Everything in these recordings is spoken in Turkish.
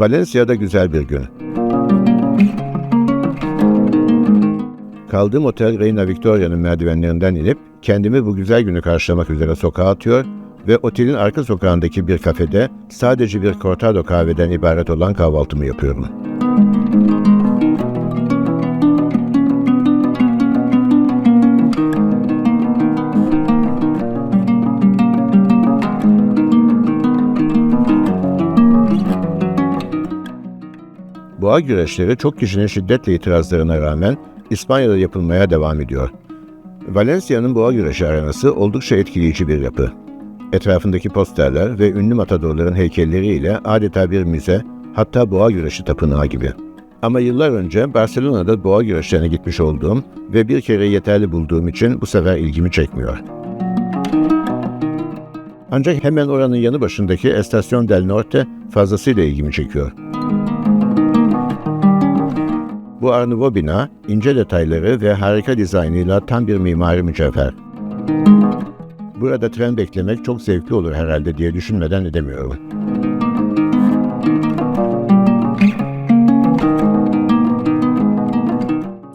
Valencia'da güzel bir gün. Kaldığım otel Reina Victoria'nın merdivenlerinden inip kendimi bu güzel günü karşılamak üzere sokağa atıyor ve otelin arka sokağındaki bir kafede sadece bir cortado kahveden ibaret olan kahvaltımı yapıyorum. Boğa güreşleri çok kişinin şiddetle itirazlarına rağmen İspanya'da yapılmaya devam ediyor. Valencia'nın boğa güreşi arenası oldukça etkileyici bir yapı. Etrafındaki posterler ve ünlü matadorların heykelleriyle adeta bir müze, hatta boğa güreşi tapınağı gibi. Ama yıllar önce Barcelona'da boğa güreşlerine gitmiş olduğum ve bir kere yeterli bulduğum için bu sefer ilgimi çekmiyor. Ancak hemen oranın yanı başındaki Estación del Norte fazlasıyla ilgimi çekiyor. Bu Nouveau bina, ince detayları ve harika dizaynıyla tam bir mimari mücevher. Burada tren beklemek çok zevkli olur herhalde diye düşünmeden edemiyorum.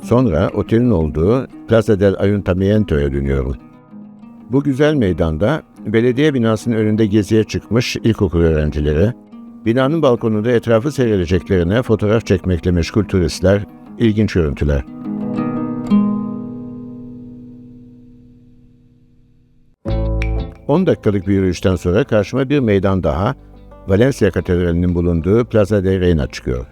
Sonra otelin olduğu Plaza del Ayuntamiento'ya dönüyorum. Bu güzel meydanda belediye binasının önünde geziye çıkmış ilkokul öğrencileri, binanın balkonunda etrafı seyredeceklerine fotoğraf çekmekle meşgul turistler, ilginç görüntüler. On dakikalık bir yürüyüşten sonra karşıma bir meydan daha, Valencia Katedrali'nin bulunduğu Plaza de Reina çıkıyor.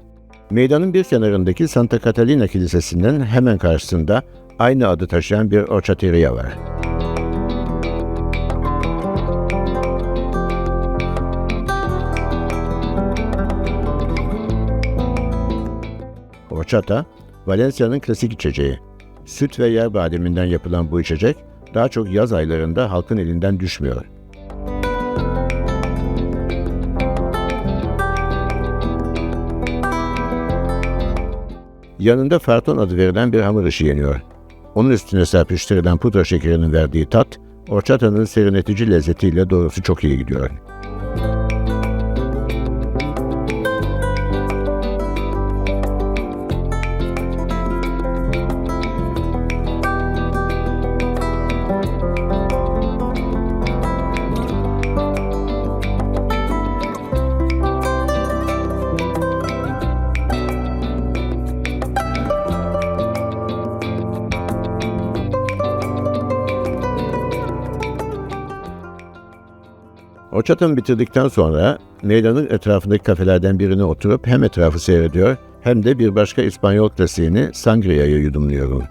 Meydanın bir kenarındaki Santa Catalina Kilisesi'nin hemen karşısında aynı adı taşıyan bir orçateria var. Horchata, Valencia'nın klasik içeceği. Süt ve yer bademinden yapılan bu içecek, daha çok yaz aylarında halkın elinden düşmüyor. Yanında farton adı verilen bir hamur işi yeniyor. Onun üstüne serpiştirilen pudra şekerinin verdiği tat, orçatanın serinletici lezzetiyle doğrusu çok iyi gidiyor. Orçatanı bitirdikten sonra meydanın etrafındaki kafelerden birine oturup hem etrafı seyrediyor hem de bir başka İspanyol klasiğini Sangria'yı yudumluyorum.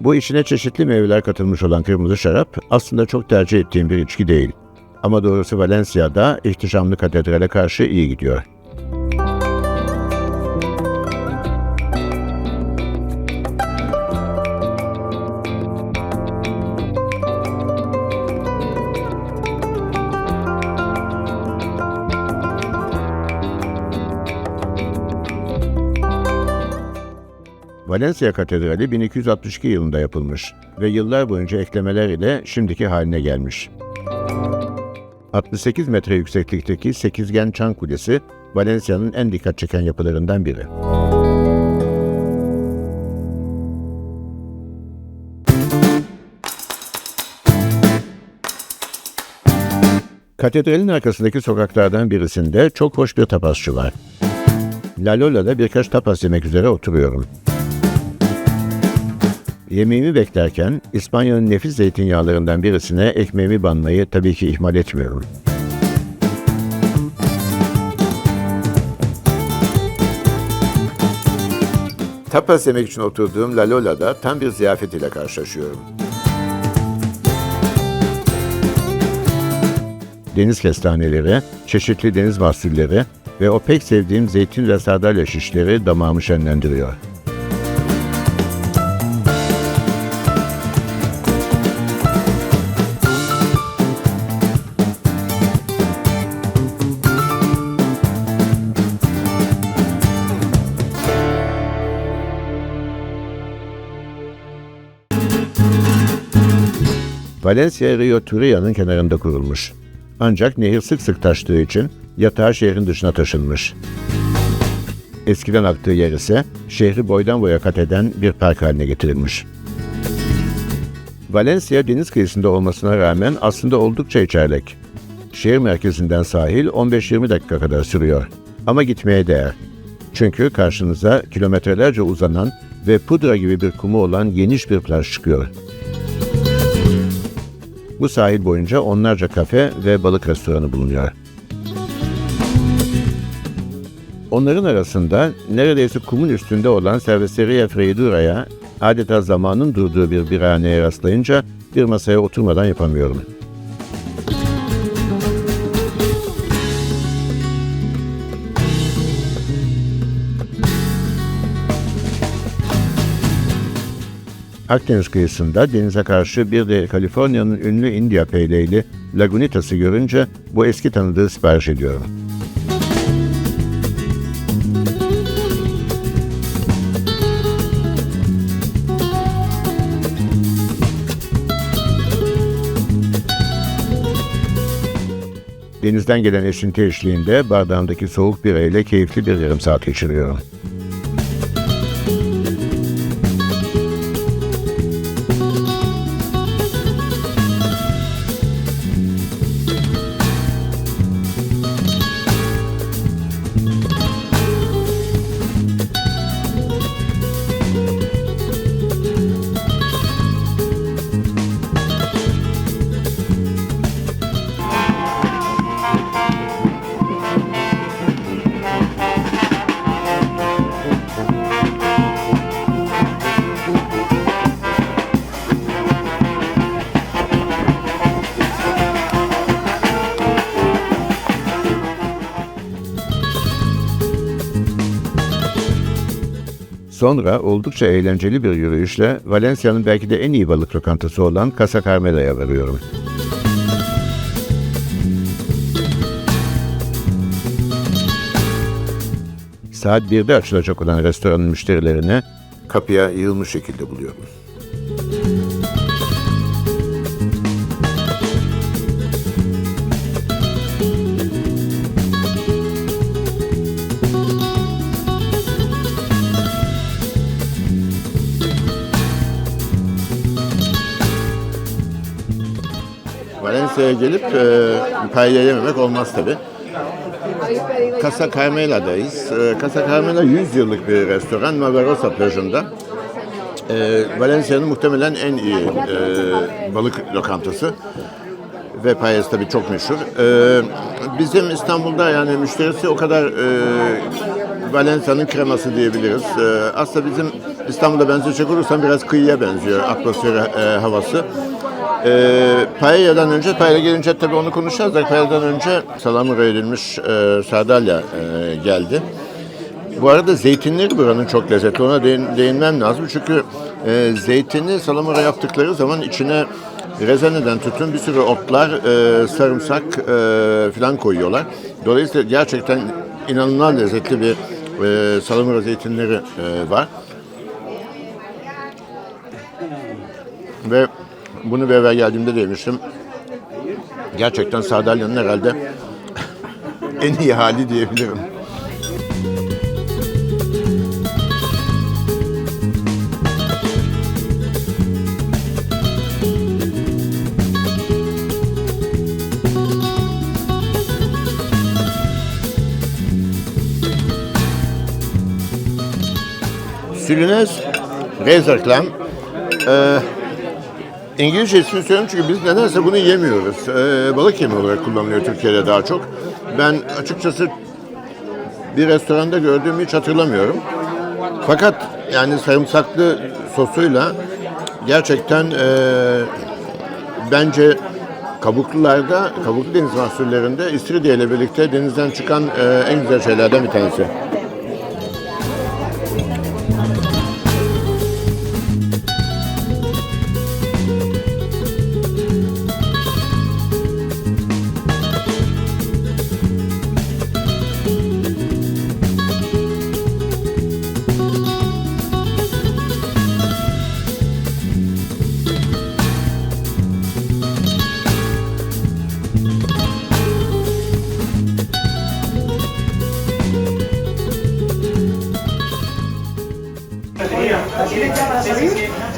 Bu içine çeşitli meyveler katılmış olan kırmızı şarap aslında çok tercih ettiğim bir içki değil. Ama doğrusu Valencia'da ihtişamlı katedrale karşı iyi gidiyor. Valencia Katedrali 1262 yılında yapılmış ve yıllar boyunca eklemeler ile şimdiki haline gelmiş. 68 metre yükseklikteki sekizgen çan kulesi Valencia'nın en dikkat çeken yapılarından biri. Katedralin arkasındaki sokaklardan birisinde çok hoş bir tapasçı var. La Lola'da birkaç tapas yemek üzere oturuyorum. Yemeğimi beklerken İspanya'nın nefis zeytinyağlarından birisine ekmeğimi banmayı tabii ki ihmal etmiyorum. Tapas yemek için oturduğum La Lola'da tam bir ziyafet ile karşılaşıyorum. Deniz kestaneleri, çeşitli deniz mahsulleri ve o pek sevdiğim zeytin ve sardalya şişleri damağımı şenlendiriyor. Valencia Rio Turia'nın kenarında kurulmuş. Ancak nehir sık sık taştığı için yatağı şehrin dışına taşınmış. Eskiden aktığı yer ise şehri boydan boya kat eden bir park haline getirilmiş. Valencia deniz kıyısında olmasına rağmen aslında oldukça içerlek. Şehir merkezinden sahil 15-20 dakika kadar sürüyor. Ama gitmeye değer. Çünkü karşınıza kilometrelerce uzanan ve pudra gibi bir kumu olan geniş bir plaj çıkıyor. Bu sahil boyunca onlarca kafe ve balık restoranı bulunuyor. Onların arasında neredeyse kumun üstünde olan Cerveceria Freidura'ya adeta zamanın durduğu bir birhaneye rastlayınca bir masaya oturmadan yapamıyorum. Akdeniz kıyısında denize karşı bir de Kaliforniya'nın ünlü India peyleyli Lagunitas'ı görünce bu eski tanıdığı sipariş ediyorum. Denizden gelen esinti eşliğinde bardağımdaki soğuk bira ile keyifli bir yarım saat geçiriyorum. Sonra oldukça eğlenceli bir yürüyüşle Valencia'nın belki de en iyi balık lokantası olan Casa Carmela'ya varıyorum. Saat 1'de açılacak olan restoranın müşterilerine kapıya yığılmış şekilde buluyorum. Valencia'ya gelip e, paella yememek olmaz tabi. Casa Carmela'dayız. E, Casa Carmela 100 yıllık bir restoran Navarosa plajında. E, Valencia'nın muhtemelen en iyi e, balık lokantası. Ve paellası tabii çok meşhur. E, bizim İstanbul'da yani müşterisi o kadar e, Valencia'nın kreması diyebiliriz. E, aslında bizim İstanbul'da benzeyecek olursam biraz kıyıya benziyor atmosferi, e, havası. E, paella'dan önce, paella gelince tabii onu konuşacağız da paella'dan önce salamura edilmiş e, sardalya e, geldi. Bu arada zeytinleri buranın çok lezzetli. Ona değin, değinmem lazım. Çünkü e, zeytini salamura yaptıkları zaman içine rezeneden tutun bir sürü otlar, e, sarımsak e, falan koyuyorlar. Dolayısıyla gerçekten inanılmaz lezzetli bir e, salamura zeytinleri e, var. Ve bunu bir evvel geldiğimde de yemiştim. Gerçekten sardalyanın herhalde en iyi hali diyebilirim. Sülünez Razor. Ee, İngilizce ismini söylüyorum çünkü biz nedense bunu yemiyoruz. Ee, balık yemi olarak kullanılıyor Türkiye'de daha çok. Ben açıkçası bir restoranda gördüğümü hiç hatırlamıyorum. Fakat yani sarımsaklı sosuyla gerçekten e, bence kabuklularda, kabuklu deniz mahsullerinde istiridye ile birlikte denizden çıkan e, en güzel şeylerden bir tanesi.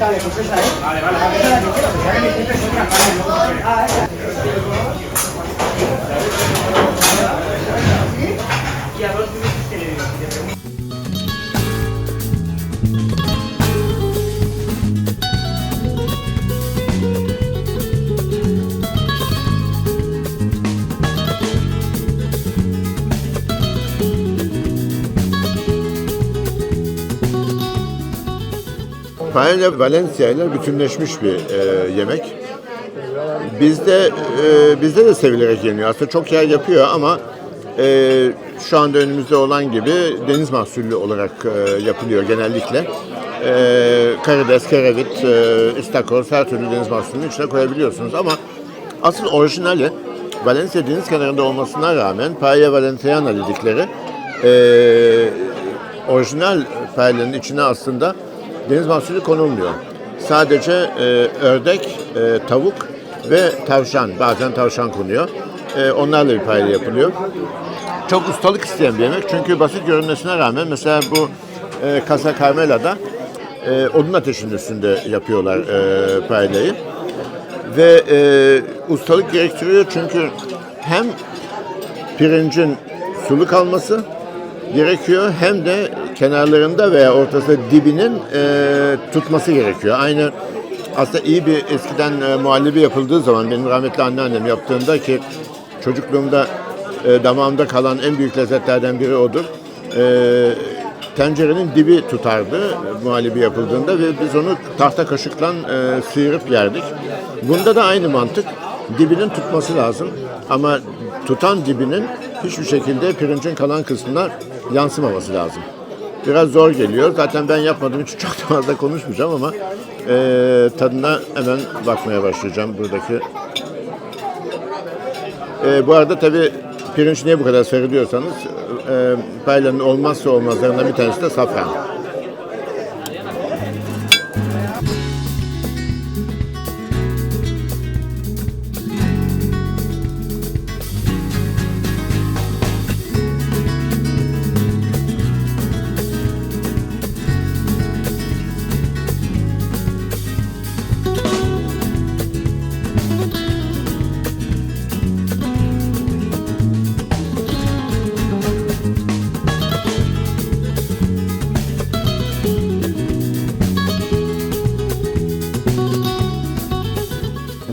Vale, vale, vale. Esa es la que Paella Valencia ile bütünleşmiş bir e, yemek. Bizde e, bizde de sevilerek yeniyor. Aslında çok yer yapıyor ama e, şu anda önümüzde olan gibi deniz mahsullü olarak e, yapılıyor genellikle. E, karides, kerevit, e, istakoz her türlü deniz mahsulünün içine koyabiliyorsunuz ama asıl orijinali Valencia deniz kenarında olmasına rağmen Paella Valenciana dedikleri e, orijinal paellanın içine aslında deniz mahsulü konulmuyor. Sadece e, ördek, e, tavuk ve tavşan, bazen tavşan konuyor. E, onlarla bir paella yapılıyor. Çok ustalık isteyen bir yemek çünkü basit görünmesine rağmen mesela bu e, Casa Carmela'da e, odun ateşinin üstünde yapıyorlar e, paella'yı. Ve e, ustalık gerektiriyor çünkü hem pirincin sulu kalması gerekiyor hem de kenarlarında veya ortasında dibinin e, tutması gerekiyor. Aynı aslında iyi bir eskiden e, muhallebi yapıldığı zaman benim rahmetli anneannem yaptığında ki çocukluğumda e, damağımda kalan en büyük lezzetlerden biri odur. E, tencerenin dibi tutardı e, muhallebi yapıldığında ve biz onu tahta kaşıkla e, sıyırıp yerdik. Bunda da aynı mantık. Dibinin tutması lazım ama tutan dibinin hiçbir şekilde pirincin kalan kısmına yansımaması lazım. Biraz zor geliyor. Zaten ben yapmadığım için çok da fazla konuşmayacağım ama e, tadına hemen bakmaya başlayacağım buradaki. E, bu arada tabii pirinç niye bu kadar sarı diyorsanız e, paellanın olmazsa olmazlarından bir tanesi de safran.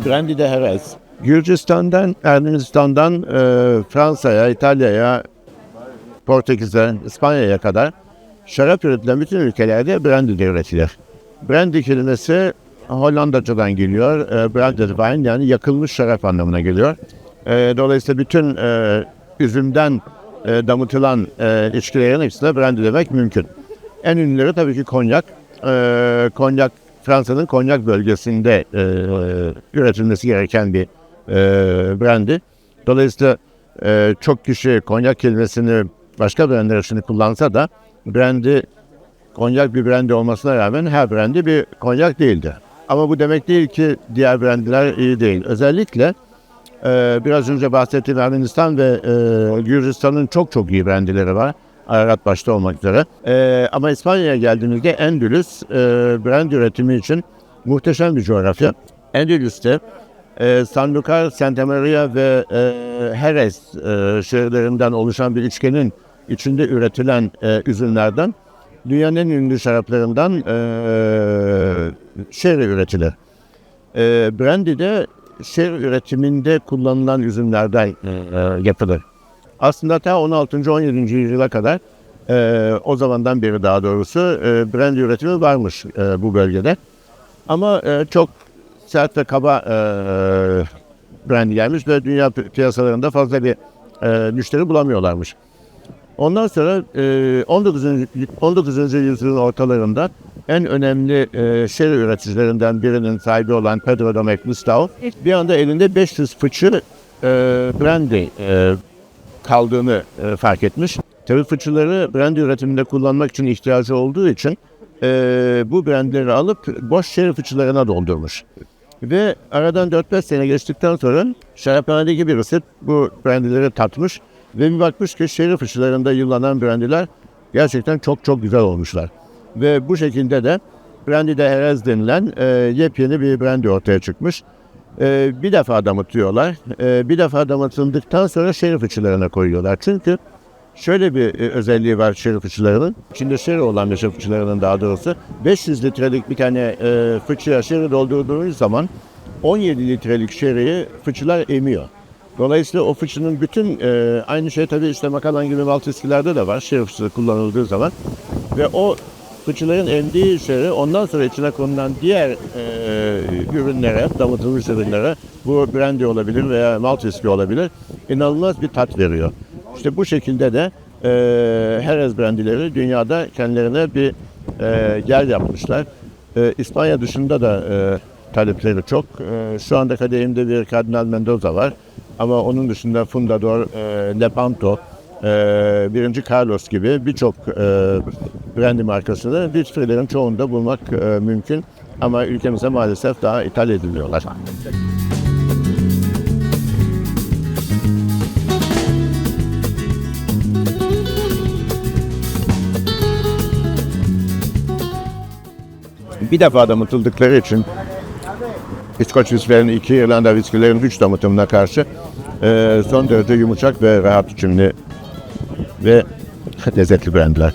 Brandy de Jerez. Gürcistan'dan, Ermenistan'dan e, Fransa'ya, İtalya'ya, Portekiz'e, İspanya'ya kadar şarap üretilen bütün ülkelerde brandy de üretilir. Brandy kelimesi Hollandacadan geliyor. E, branded wine yani yakılmış şarap anlamına geliyor. E, dolayısıyla bütün e, üzümden e, damıtılan e, içkilerin hepsine brandy demek mümkün. En ünlüleri tabii ki konyak. E, konyak Fransa'nın konyak bölgesinde e, üretilmesi gereken bir e, brandy. Dolayısıyla e, çok kişi konyak kelimesini başka brandler için kullansa da brandy konyak bir brandy olmasına rağmen her brandy bir konyak değildi. Ama bu demek değil ki diğer brandyler iyi değil. Özellikle e, biraz önce bahsettiğim Ermenistan ve e, Gürcistan'ın çok çok iyi brandyleri var. Ararat başta olmak üzere. E, ama İspanya'ya geldiğimizde Endülüs e, brand üretimi için muhteşem bir coğrafya. Endülüs'te e, Sanlúcar, Santa Maria ve e, Jerez e, şehirlerinden oluşan bir üçgenin içinde üretilen e, üzümlerden dünyanın en ünlü şaraplarından e, sherry üretilir. E, brandy de sherry üretiminde kullanılan üzümlerden e, yapılır. Aslında ta 16. 17. yüzyıla kadar e, o zamandan beri daha doğrusu e, brandy üretimi varmış e, bu bölgede. Ama e, çok sert ve kaba e, brandy gelmiş ve dünya pi- piyasalarında fazla bir e, müşteri bulamıyorlarmış. Ondan sonra e, 19. 19. yüzyılın ortalarında en önemli e, sherry üreticilerinden birinin sahibi olan Pedro Domecq Gustavo bir anda elinde 500 fıçı e, brandy e, kaldığını e, fark etmiş. Tabii fıçıları brandy üretiminde kullanmak için ihtiyacı olduğu için e, bu brandyleri alıp boş sherry fıçılarına doldurmuş. Ve aradan 4-5 sene geçtikten sonra şaraphanedeki birisi bu brandyleri tatmış ve bir bakmış ki sherry fıçılarında yıllanan brandyler gerçekten çok çok güzel olmuşlar. Ve bu şekilde de Brandy'de Herez denilen e, yepyeni bir brandy ortaya çıkmış. E, bir defa damıtıyorlar. E, bir defa damıtıldıktan sonra şerif fıçılarına koyuyorlar. Çünkü şöyle bir e, özelliği var şerif fıçılarının. İçinde şeri olan şerif fıçılarının daha doğrusu 500 litrelik bir tane e, fıçıya şeri doldurduğunuz zaman 17 litrelik şeriyi fıçılar emiyor. Dolayısıyla o fıçının bütün e, aynı şey tabii işte makalan gibi malt viskilerde de var şerif fıçısı kullanıldığı zaman. Ve o fıçıların emdiği şeri ondan sonra içine konulan diğer e, ürünlere, damıtılmış ürünlere bu brandy olabilir veya malt viski olabilir inanılmaz bir tat veriyor. İşte bu şekilde de e, Jerez brandileri dünyada kendilerine bir e, yer yapmışlar. E, İspanya dışında da e, talepleri çok. E, şu anda kadehimde bir Kardinal Mendoza var. Ama onun dışında Fundador, e, Lepanto, e, birinci Carlos gibi birçok e, brandy markasını distillerin çoğunda bulmak e, mümkün. Ama ülkemize maalesef daha ithal ediliyorlar. Bir defa damıtıldıkları için İskoç viskilerin, iki İrlanda viskilerin üç damıtımına karşı e, son derece yumuşak ve rahat içimli ve lezzetli brandyler.